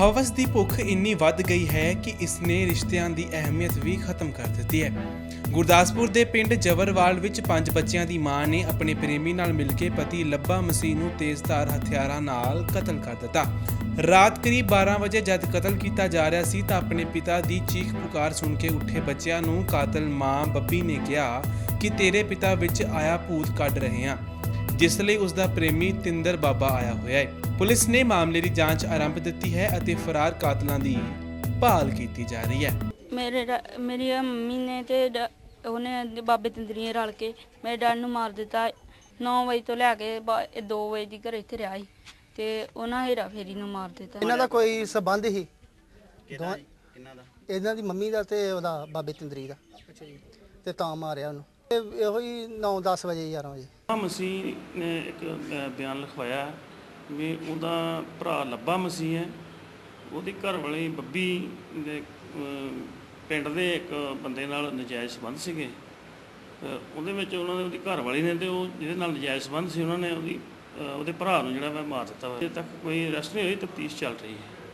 ਹਵਸ ਦੀ ਭੁੱਖ ਇੰਨੀ ਵੱਧ ਗਈ ਹੈ ਕਿ ਇਸਨੇ ਰਿਸ਼ਤਿਆਂ ਦੀ ਅਹਿਮੀਅਤ ਵੀ ਖਤਮ ਕਰ ਦਿੱਤੀ ਹੈ। ਗੁਰਦਾਸਪੁਰ ਦੇ ਪਿੰਡ ਜਵਰਵਾਲ ਵਿੱਚ ਪੰਜ ਬੱਚਿਆਂ ਦੀ ਮਾਂ ਨੇ ਆਪਣੇ ਪ੍ਰੇਮੀ ਨਾਲ ਮਿਲ ਕੇ ਪਤੀ ਲੱਭਾ ਮਸੀਹ ਨੂੰ ਤੇਜ਼ਧਾਰ ਹਥਿਆਰਾਂ ਨਾਲ ਕਤਲ ਕਰ ਦਿੱਤਾ। ਰਾਤ ਕਰੀਬ 12 ਵਜੇ ਜਦ ਕਤਲ ਕੀਤਾ ਜਾ ਰਿਹਾ ਸੀ ਤਾਂ ਆਪਣੇ ਪਿਤਾ ਦੀ ਚੀਖ ਪੁਕਾਰ ਸੁਣ ਕੇ ਉੱਠੇ ਬੱਚਿਆਂ ਨੂੰ ਕਾਤਲ ਮਾਂ ਬੱਬੀ ਨੇ ਕਿਹਾ ਕਿ ਤੇਰੇ ਪਿਤਾ ਵਿੱਚ ਆਇਆ ਭੂਤ ਕੱਢ ਰਹੇ ਹਾਂ। ਜਿਸ ਲਈ ਉਸ ਦਾ ਪ੍ਰੇਮੀ ਤਿੰਦਰ ਬਾਬਾ ਆਇਆ ਹੋਇਆ ਹੈ। ਪੁਲਿਸ ਨੇ ਮਾਮਲੇ ਦੀ ਜਾਂਚ ਆਰੰਭ ਦਿੱਤੀ ਹੈ ਅਤੇ ਫਰਾਰ ਕਾਤਲਾਂ ਦੀ ਭਾਲ ਕੀਤੀ ਜਾ ਰਹੀ ਹੈ। ਮੇਰੇ ਡਾ- ਮੇਰੀ ਮੰਮੀ ਨੇ ਤੇ ਡਾ- ਉਹਨੇ ਬਾਬੇ ਤੰਦਰੀਏ ਰਲ ਕੇ ਮੇਰੇ ਡੈਡ ਨੂੰ ਮਾਰ ਦਿੱਤਾ। 9 ਵਜੇ ਤੋਂ ਲੈ ਕੇ 2 ਵਜੇ ਦੀ ਘਰੇ ਇੱਥੇ ਰਿਹਾ ਸੀ ਤੇ ਉਹਨਾਂ ਹੀਰਾ ਫੇਰੀ ਨੂੰ ਮਾਰ ਦਿੱਤਾ। ਇਹਨਾਂ ਦਾ ਕੋਈ ਸਬੰਧ ਹੀ ਕਿਹਦਾ ਇਹਨਾਂ ਦੀ ਮੰਮੀ ਦਾ ਤੇ ਉਹਦਾ ਬਾਬੇ ਤੰਦਰੀ ਦਾ। ਤੇ ਤਾਂ ਮਾਰਿਆ ਉਹਨੂੰ। ਇਹ- ਇਹੋ ਹੀ 9-10 ਵਜੇ 11 ਵਜੇ। ਆ ਮਸੀਹ ਨੇ ਇੱਕ ਅ, ਬਿਆਨ ਲਿਖਵਾਇਆ ਵੀ ਉਹਦਾ ਭਰਾ ਲੱਭਾ ਮਸੀਹ ਹੈ। ਉਹਦੀ ਘਰ ਵਾਲੀ ਬੱਬੀ ਦੇ ਅ, ਪਿੰਡ ਦੇ ਇੱਕ ਬੰਦੇ ਨਾਲ ਨਜਾਇਜ਼ ਸੰਬੰਧ ਸੀਗੇ। ਅ, ਉਹਦੇ ਵਿੱਚ ਉਹਨਾਂ ਦੇ ਉਹਦੀ ਘਰ ਵਾਲੀ ਨੇ ਤੇ ਉਹ ਜਿਹਦੇ ਨਾਲ ਨਜਾਇਜ਼ ਸੰਬੰਧ ਸੀ ਉਹਨਾਂ ਨੇ ਉਹਦੀ ਅ, ਉਹਦੇ ਭਰਾ ਨੂੰ ਜਿਹੜਾ ਮੈਂ ਮਾਰ ਦਿੱਤਾ ਵਾ। ਅਜੇ ਤੱਕ ਕੋਈ ਅਰੈਸਟ ਨਹੀਂ ਹੋਈ ਤਫਤੀਸ਼ ਚੱਲ ਰਹੀ ਹੈ।